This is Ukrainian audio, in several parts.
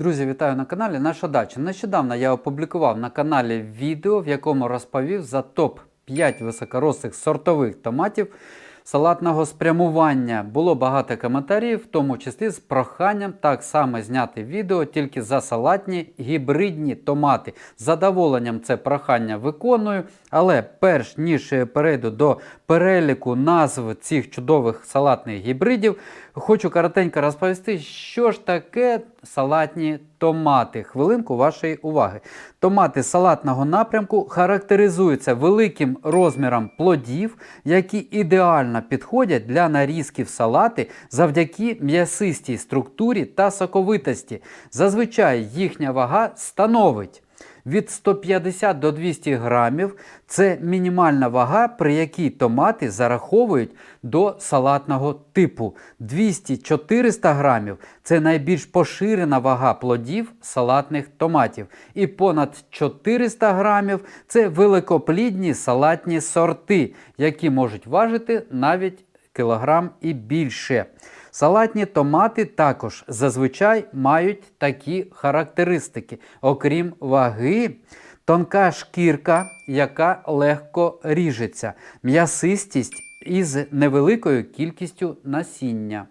Друзі, вітаю на каналі Наша дача. Нещодавно я опублікував на каналі відео, в якому розповів за топ-5 високорослих сортових томатів салатного спрямування. Було багато коментарів, в тому числі з проханням так само зняти відео тільки за салатні гібридні томати. З задоволенням це прохання виконую, але перш ніж перейду до переліку назв цих чудових салатних гібридів, хочу коротенько розповісти, що ж таке салатні томати. Хвилинку вашої уваги. Томати салатного напрямку характеризуються великим розміром плодів, які ідеально підходять для нарізки в салати завдяки м'ясистій структурі та соковитості. Зазвичай їхня вага становить від 150 до 200 грамів це мінімальна вага, при якій томати зараховують до салатного типу. 200-400 грамів це найбільш поширена вага плодів салатних томатів. І понад 400 грамів це великоплідні салатні сорти, які можуть важити навіть кілограм і більше. Салатні томати також зазвичай мають такі характеристики. Окрім ваги, тонка шкірка, яка легко ріжеться, м'ясистість із невеликою кількістю насіння.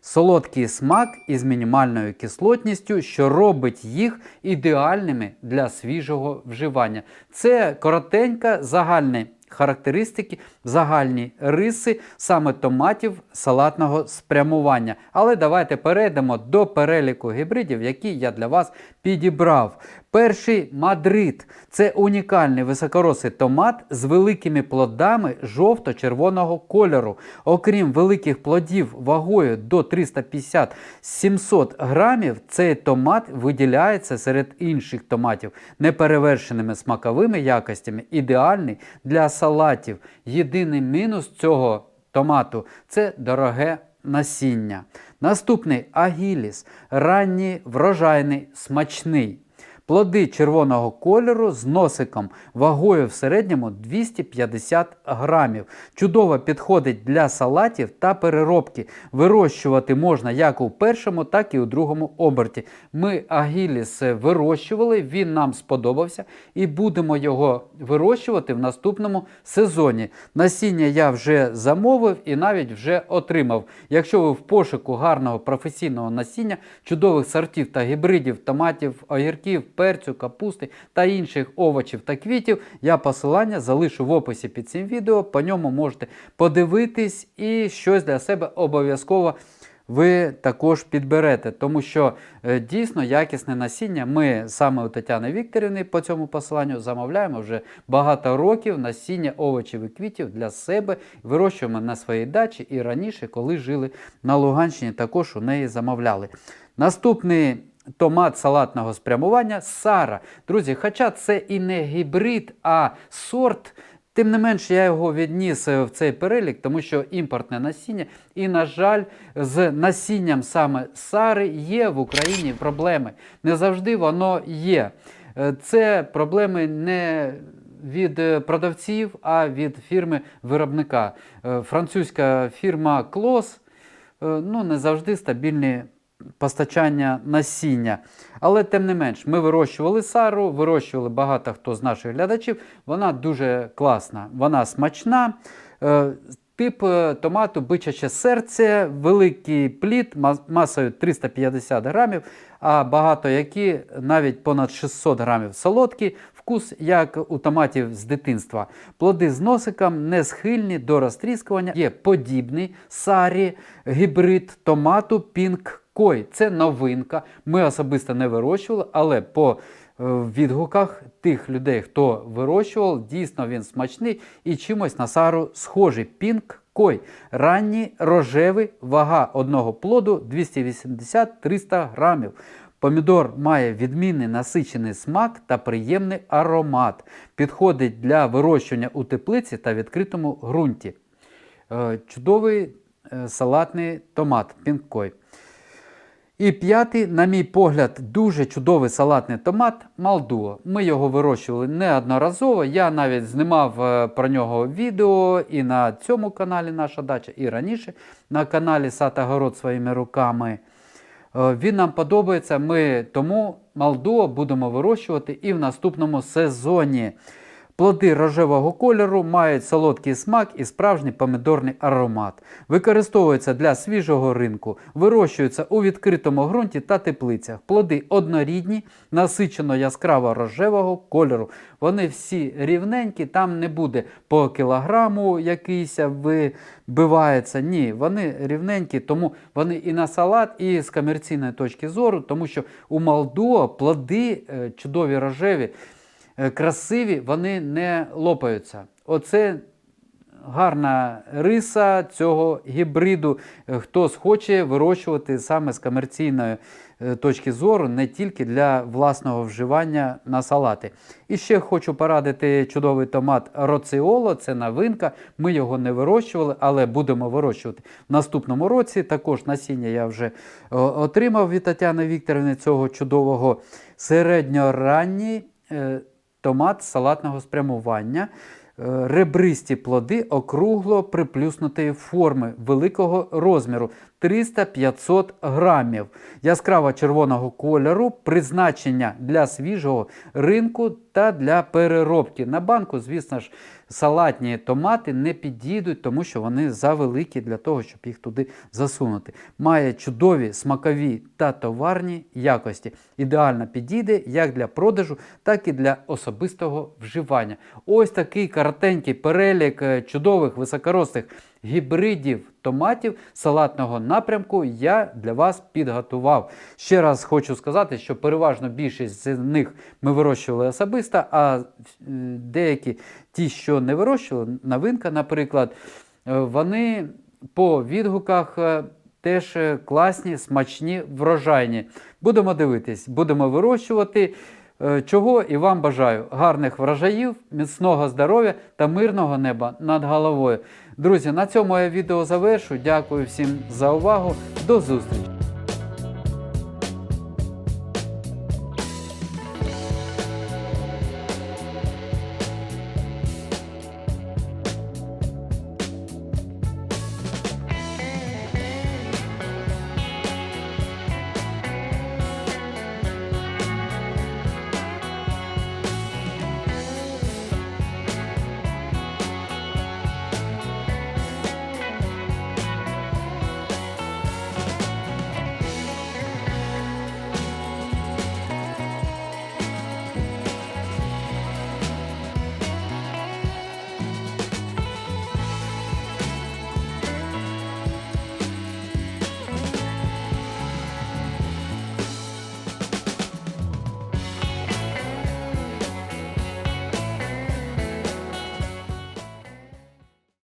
Солодкий смак із мінімальною кислотністю, що робить їх ідеальними для свіжого вживання. Це коротенька загальна характеристики, загальні риси саме томатів салатного спрямування. Але давайте перейдемо до переліку гібридів, які я для вас підібрав. Перший Мадрид це унікальний високорослий томат з великими плодами жовто-червоного кольору. Окрім великих плодів вагою до 350-700 грамів, цей томат виділяється серед інших томатів неперевершеними смаковими якостями, ідеальний для салатів. Єдиний мінус цього томату це дороге насіння. Наступний агіліс ранній врожайний смачний. Плоди червоного кольору з носиком вагою в середньому 250 грамів. Чудово підходить для салатів та переробки. Вирощувати можна як у першому, так і у другому оберті. Ми агіліс вирощували, він нам сподобався і будемо його вирощувати в наступному сезоні. Насіння я вже замовив і навіть вже отримав. Якщо ви в пошуку гарного професійного насіння, чудових сортів та гібридів, томатів, огірків, перцю, капусти та інших овочів та квітів, я посилання залишу в описі під цим відео. По ньому можете подивитись і щось для себе обов'язково. Ви також підберете, тому що е, дійсно якісне насіння. Ми саме у Тетяни Вікторівни по цьому посиланню замовляємо вже багато років насіння овочів і квітів для себе. Вирощуємо на своїй дачі і раніше, коли жили на Луганщині, також у неї замовляли. Наступний томат салатного спрямування Сара. Друзі, хоча це і не гібрид, а сорт. Тим не менш, я його відніс е, в цей перелік, тому що імпортне насіння, і, на жаль, з насінням саме Сари є в Україні проблеми. Не завжди воно є. Е, Це проблеми не від е, продавців, а від фірми виробника. Е, Французька фірма Клос ну, не завжди стабільні постачання насіння. Але тим не менш, ми вирощували сару, вирощували багато хто з наших глядачів. Вона дуже класна, вона смачна. Е, Тип е, томату бичаче серце, великий плід масою 350 грамів, а багато які навіть понад 600 грамів солодкі, вкус як у томатів з дитинства. Плоди з носиком не схильні до розтріскування. Є подібний сарі, гібрид томату Pink Koi. Це новинка. Ми особисто не вирощували, але по е, відгуках тих людей, хто вирощував, дійсно він смачний і чимось на сару схожий. Пінк кой. Ранній рожевий, вага одного плоду 280-300 грамів. Помідор має відмінний насичений смак та приємний аромат. Підходить для вирощування у теплиці та відкритому ґрунті. Е, Чудовий е, салатний томат пінкой. І п'ятий, на мій погляд, дуже чудовий салатний томат Малдуо. Ми його вирощували неодноразово. Я навіть знімав е, про нього відео і на цьому каналі Наша дача, і раніше на каналі Сад Огород своїми руками. Е, Він нам подобається. Ми тому Малдуа будемо вирощувати і в наступному сезоні. Плоди рожевого кольору мають солодкий смак і справжній помідорний аромат. Використовуються для свіжого ринку, вирощуються у відкритому ґрунті та теплицях. Плоди однорідні, насичено яскраво рожевого кольору. Вони всі рівненькі, там не буде по кілограму якийсь вибивається. Ні, вони рівненькі, тому вони і на салат, і з комерційної точки зору, тому що у Малдуа плоди е, чудові рожеві красиві, вони не лопаються. Оце гарна риса цього гібриду. Е, Хто схоче вирощувати саме з комерційної е, точки зору, не тільки для власного вживання на салати. І ще хочу порадити чудовий томат Роціоло, це новинка. Ми його не вирощували, але будемо вирощувати в наступному році. Також насіння я вже отримав від Тетяни Вікторівни цього чудового середньоранній е, томат салатного спрямування. Е, Ребристі плоди округло приплюснутої форми великого розміру 300-500 грамів. Яскраво червоного кольору, призначення для свіжого ринку та для переробки. На банку, звісно ж, салатні томати не підійдуть, тому що вони завеликі для того, щоб їх туди засунути. Має чудові смакові та товарні якості. Ідеально підійде як для продажу, так і для особистого вживання. Ось такий коротенький перелік е, чудових високорослих гібридів томатів салатного напрямку я для вас підготував. Ще раз хочу сказати, що переважно більшість з них ми вирощували особисто, а е, деякі ті, що не вирощували, новинка, наприклад, е, вони по відгуках. е, Теж класні, смачні, врожайні. Будемо дивитись, будемо вирощувати. Е, Чого і вам бажаю гарних врожаїв, міцного здоров'я та мирного неба над головою. Друзі, на цьому я відео завершу. Дякую всім за увагу. До зустрічі!